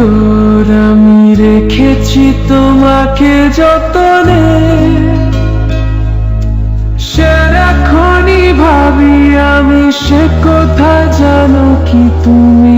সাগর আমি রেখেছি তোমাকে যতনে। সারাক্ষণই ভাবি আমি সে কথা জানো কি তুমি।